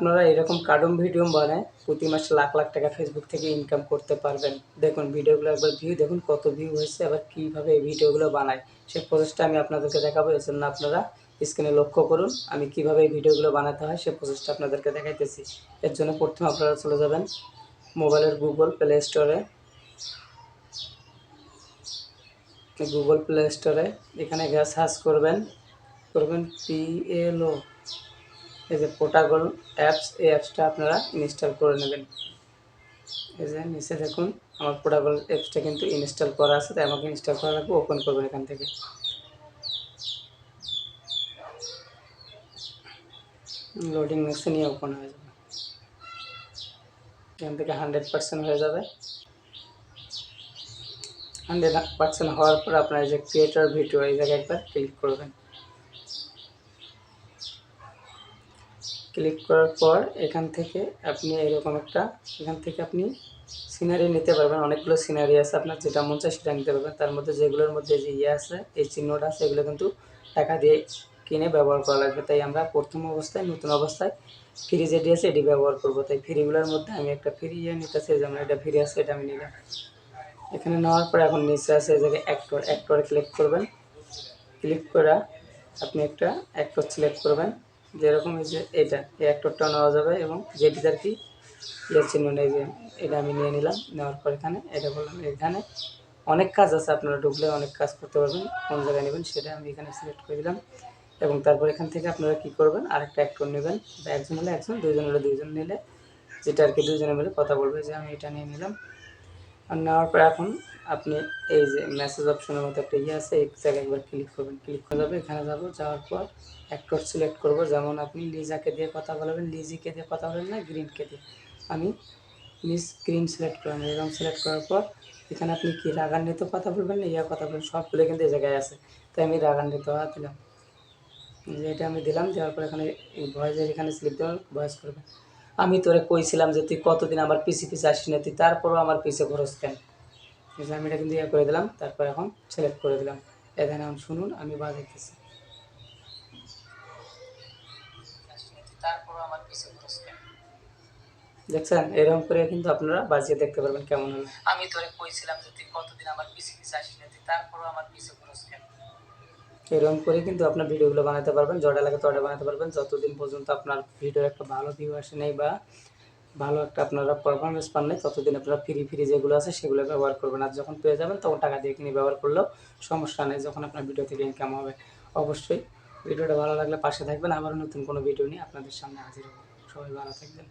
আপনারা এরকম cartoon video বানায় প্রতি মাসে লাখ লাখ টাকা ফেসবুক থেকে ইনকাম করতে পারবেন। দেখুন, ভিডিওগুলো একবার ভিউ দেখুন কত ভিউ হয়েছে, আবার কীভাবে এই ভিডিওগুলো বানায়। সেই প্রসেসটা আমি আপনাদেরকে দেখাবো এর জন্য আপনারা স্ক্রিনে লক্ষ্য করুন, আমি কীভাবে এই ভিডিওগুলো বানাতে হয় সেই প্রসেসটা আপনাদেরকে দেখাইতেছি। এর জন্য প্রথমে আপনারা চলে যাবেন মোবাইলের গুগল প্লে স্টোরে গুগল প্লে স্টোরে এখানে গ্যাস সার্চ করবেন করবেন পিএলও এই যে পোটাগল অ্যাপস এই অ্যাপসটা আপনারা ইনস্টল করে নেবেন। এই যে নিচে দেখুন, আমার পোটাগল অ্যাপসটা কিন্তু ইনস্টল করা আছে, তাই আমাকে ইনস্টল করা লাগবে ওপেন করবেন এখান থেকে। লোডিং মেশে নিয়ে ওপেন হয়ে যাবে। এখান থেকে হান্ড্রেড পার্সেন্ট হয়ে যাবে। হান্ড্রেড পার্সেন্ট হওয়ার পর আপনার যে ক্রিয়েটর ভিডিও এই জায়গায় একবার ক্লিক করবেন। ক্লিক করার পর এখান থেকে আপনি এরকম একটা, এখান থেকে আপনি সিনারি নিতে পারবেন। অনেকগুলো সিনারি আছে, আপনার যেটা মন চায় সেটা নিতে পারবেন। তার মধ্যে যেগুলোর মধ্যে যে ইয়ে আছে, এই চিহ্নটা আছে, এগুলো কিন্তু টাকা দিয়ে কিনে ব্যবহার করা লাগবে। তাই আমরা প্রথম অবস্থায়, নতুন অবস্থায় ফ্রি যেটি আছে এটি ব্যবহার করব। তাই ফ্রিগুলোর মধ্যে আমি একটা ফ্রি ইয়ে নিতেছি, যেমন এটা ফ্রি আছে, এটা আমি নিলাম। এখানে নেওয়ার পর এখন নিচে আছে, এই জায়গায় অ্যাক্টর অ্যাক্টরে ক্লিক করবেন। ক্লিক করা আপনি একটা অ্যাক্টর সিলেক্ট করবেন। যেরকম এই যে এটা, এই অ্যাক্টরটা নেওয়া যাবে এবং যেটি আর কি ইয়ের চিহ্ন নেই যে এটা আমি নিয়ে নিলাম, নেওয়ার পর এখানে, এটা বললাম, এখানে অনেক কাজ আছে, আপনারা ঢুকলে অনেক কাজ করতে পারবেন, কোন জায়গায় নেবেন সেটা আমি এখানে সিলেক্ট করে দিলাম। এবং তারপর এখান থেকে আপনারা কী করবেন, আরেকটা অ্যাক্টর নেবেন বা একজন হলে একজন, দুইজন হলে দুইজন নিলে, যেটা আর কি দুজনে মিলে কথা বলবে যে আমি এটা নিয়ে নিলাম। আর নেওয়ার পর এখন আপনি এই যে মেসেজ অপশনের মতো একটা ইয়ে আছে এই জায়গায় একবার ক্লিক করবেন। ক্লিক করে যাবে এখানে যাব, যাওয়ার পর অ্যাক্টর সিলেক্ট করব। যেমন আপনি লিজাকে দিয়ে কথা বলবেন, লিজিকে দিয়ে কথা বলবেন না, গ্রিনকে দিয়ে। আমি মিস গ্রিন সিলেক্ট করলাম। এরকম সিলেক্ট করার পর এখানে আপনি কি রাগান্বিত কথা বলবেন না, ইয়া কথা বলবেন সবগুলো কিন্তু এই জায়গায় আছে। তাই আমি রাগান্বিত দিলাম। যে এটা আমি দিলাম, দেওয়ার পর এখানে ভয়েসের এখানে স্লিপ দেওয়ার ভয়েস করবেন। আমি তোরে কইছিলাম যে তুই কতদিন আমার পিছে পিছে আসিস না, তুই তারপরও আমার পিছে খরচ কেন? আমি এটা কিন্তু ইয়ে করে দিলাম, তারপর এখন সিলেক্ট করে দিলাম। এখানে এখন শুনুন, আমি বাজাইতেছি। দেখছেন, এরকম করে কিন্তু আপনারা বাজিয়ে দেখতে পারবেন কেমন হবে আমি তোরে কইছিলাম যে তুই কতদিন আমার পিছে পিছে আসিস না, তুই তারপরও আমার পিছে খরচ এরকম করে কিন্তু আপনার ভিডিওগুলো বানাতে পারবেন জটা লাগে তটা বানাতে পারবেন। যতদিন পর্যন্ত আপনার ভিডিওর একটা ভালো ভিউ আসে নেই বা ভালো একটা আপনারা পারফরমেন্স পান নাই, ততদিন আপনারা ফ্রি ফ্রি যেগুলো আছে সেগুলো ব্যবহার করবেন। আর যখন পেয়ে যাবেন, তখন টাকা দিয়ে কিনে ব্যবহার করলেও সমস্যা নেই, যখন আপনার ভিডিও থেকে ইনকাম হবে। অবশ্যই ভিডিওটা ভালো লাগলে পাশে থাকবেন। আবার নতুন কোনো ভিডিও নিয়ে আপনাদের সামনে হাজির হব। সবাই ভালো থাকবেন।